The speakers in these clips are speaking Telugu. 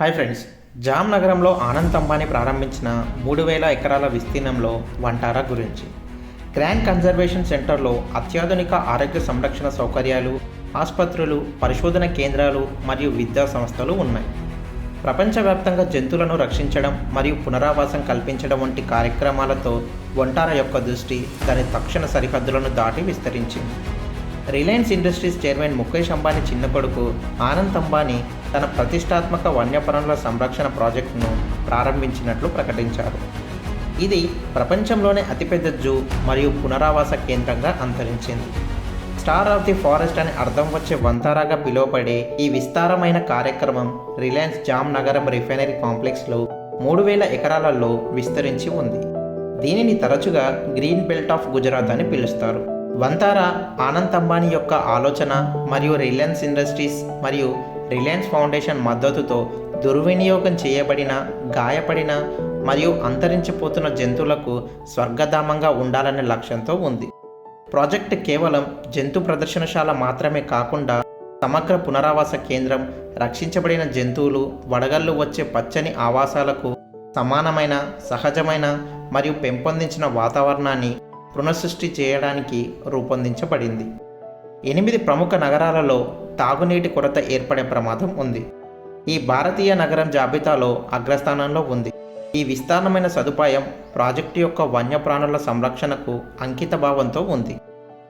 హాయ్ ఫ్రెండ్స్ జామ్ నగరంలో ఆనంద్ అంబానీ ప్రారంభించిన మూడు వేల ఎకరాల విస్తీర్ణంలో వంటారా గురించి. గ్రాండ్ కన్జర్వేషన్ సెంటర్లో అత్యాధునిక ఆరోగ్య సంరక్షణ సౌకర్యాలు ఆసుపత్రులు పరిశోధన కేంద్రాలు మరియు విద్యా సంస్థలు ఉన్నాయి. ప్రపంచవ్యాప్తంగా జంతువులను రక్షించడం మరియు పునరావాసం కల్పించడం వంటి కార్యక్రమాలతో ఒంటార యొక్క దృష్టి దాని తక్షణ సరిహద్దులను దాటి విస్తరించింది. Reliance Industries chairman Mukesh Ambani చిన్న కొడుకు ఆనంద్ అంబానీ తన ప్రతిష్టాత్మక వన్యప్రాణుల సంరక్షణ ప్రాజెక్టును ప్రారంభించినట్లు ప్రకటించారు. ఇది ప్రపంచంలోనే అతిపెద్ద జూ మరియు పునరావాస కేంద్రంగా అంతరించింది. స్టార్ ఆఫ్ ది ఫారెస్ట్ అని అర్థం వచ్చే వంతారాగా పిలువబడే ఈ విస్తారమైన కార్యక్రమం రిలయన్స్ జామ్ నగరం రిఫైనరీ కాంప్లెక్స్లో మూడు వేల ఎకరాలలో విస్తరించి ఉంది. దీనిని తరచుగా గ్రీన్ బెల్ట్ ఆఫ్ గుజరాత్ అని పిలుస్తారు. వంతారా ఆనంద్ అంబానీ యొక్క ఆలోచన మరియు రిలయన్స్ ఇండస్ట్రీస్ మరియు రిలయన్స్ ఫౌండేషన్ మద్దతుతో దుర్వినియోగం చేయబడిన గాయపడిన మరియు అంతరించిపోతున్న జంతువులకు స్వర్గధామంగా ఉండాలనే లక్ష్యంతో ఉంది. ప్రాజెక్ట్ కేవలం జంతు ప్రదర్శనశాల మాత్రమే కాకుండా సమగ్ర పునరావాస కేంద్రం రక్షించబడిన జంతువులు వడగళ్ళు వచ్చే పచ్చని ఆవాసాలకు సమానమైన సహజమైన మరియు పెంపొందించిన వాతావరణాన్ని పునఃసృష్టి చేయడానికి రూపొందించబడింది. ఎనిమిది ప్రముఖ నగరాలలో తాగునీటి కొరత ఏర్పడే ప్రమాదం ఉంది. ఈ భారతీయ నగరం జాబితాలో అగ్రస్థానంలో ఉంది. ఈ విస్తారమైన సదుపాయం ప్రాజెక్టు యొక్క వన్యప్రాణుల సంరక్షణకు అంకిత భావంతో ఉంది.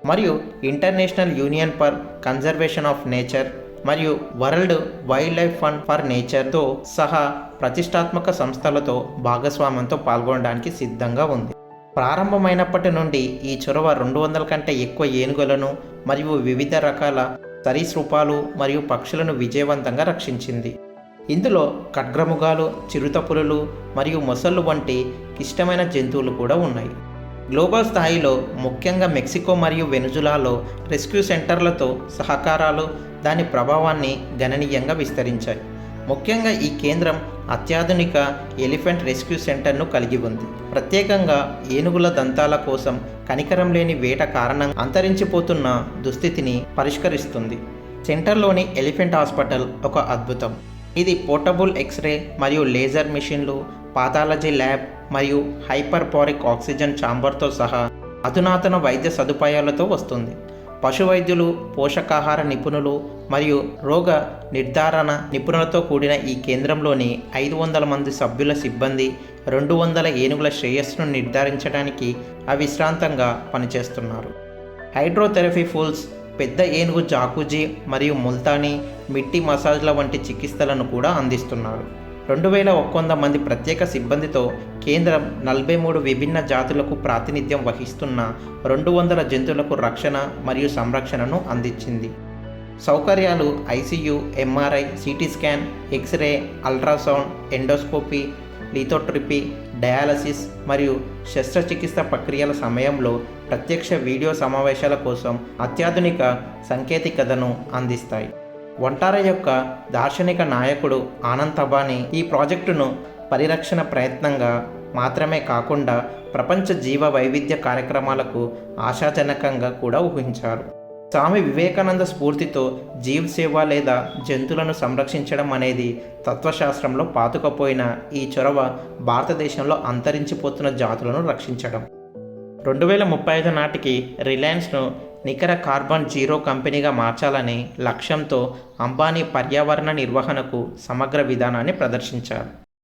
మరియు international union for conservation of nature మరియు world wild life fund for నేచర్తో సహా ప్రతిష్టాత్మక సంస్థలతో భాగస్వామ్యంతో పాల్గొనడానికి సిద్ధంగా ఉంది. ప్రారంభమైనప్పటి నుండి ఈ చొరవ రెండు వందల కంటే ఎక్కువ ఏనుగులను మరియు వివిధ రకాల సరీసృపాలు మరియు పక్షులను విజయవంతంగా రక్షించింది. ఇందులో ఖడ్గ్రముగాలు చిరుతపులులు మరియు మొసళ్ళు వంటి ఇష్టమైన జంతువులు కూడా ఉన్నాయి. గ్లోబల్ స్థాయిలో ముఖ్యంగా మెక్సికో మరియు వెనుజులాలో రెస్క్యూ సెంటర్లతో సహకారాలు దాని ప్రభావాన్ని గణనీయంగా విస్తరించాయి. ముఖ్యంగా ఈ కేంద్రం అత్యాధునిక ఎలిఫెంట్ రెస్క్యూ సెంటర్ను కలిగి ఉంది. ప్రత్యేకంగా ఏనుగుల దంతాల కోసం కనికరం లేని వేట కారణంగా అంతరించిపోతున్న దుస్థితిని పరిష్కరిస్తుంది. సెంటర్లోని ఎలిఫెంట్ హాస్పిటల్ ఒక అద్భుతం. ఇది పోర్టబుల్ ఎక్స్రే మరియు లేజర్ మిషన్లు పాథాలజీ ల్యాబ్ మరియు హైపర్పారిక్ ఆక్సిజన్ ఛాంబర్తో సహా అధునాతన వైద్య సదుపాయాలతో వస్తుంది. పశు వైద్యులు పోషకాహార నిపుణులు మరియు రోగ నిర్ధారణ నిపుణులతో కూడిన ఈ కేంద్రంలోని ఐదు వందల మంది సభ్యుల సిబ్బంది రెండు వందల ఏనుగుల శ్రేయస్సును నిర్ధారించడానికి అవిశ్రాంతంగా పనిచేస్తున్నారు. హైడ్రోథెరపీ ఫూల్స్ పెద్ద ఏనుగు జాకుజీ మరియు ముల్తానీ మిట్టి మసాజ్ల వంటి చికిత్సలను కూడా అందిస్తున్నారు. రెండు వేల ఒక్క వంద మంది ప్రత్యేక సిబ్బందితో కేంద్రం నలభై మూడు విభిన్న జాతులకు ప్రాతినిధ్యం వహిస్తున్న రెండు వందల జంతువులకు రక్షణ మరియు సంరక్షణను అందించింది. సౌకర్యాలు ICU MRI CT scan xray ultrasound endoscopy lithotripsy dialysis మరియు శస్త్రచికిత్స ప్రక్రియల సమయంలో ప్రత్యక్ష వీడియో సమావేశాల కోసం అత్యాధునిక సాంకేతికతను అందిస్తాయి. ఒంటార యొక్క దార్శనిక నాయకుడు ఆనంద్ తబాని ఈ ప్రాజెక్టును పరిరక్షణ ప్రయత్నంగా మాత్రమే కాకుండా ప్రపంచ జీవ వైవిధ్య కార్యక్రమాలకు ఆశాజనకంగా కూడా ఊహించారు. స్వామి వివేకానంద స్ఫూర్తితో జీవ సేవ లేదా జంతువులను సంరక్షించడం అనేది తత్వశాస్త్రంలో పాతుకపోయిన ఈ చొరవ భారతదేశంలో అంతరించిపోతున్న జాతులను రక్షించడం. రెండు వేల ముప్పై ఐదు నాటికి రిలయన్స్ను నికర కార్బన్ జీరో కంపెనీగా మార్చాలనే లక్ష్యంతో అంబానీ పర్యావరణ నిర్వహణకు సమగ్ర విధానాన్ని ప్రదర్శించారు.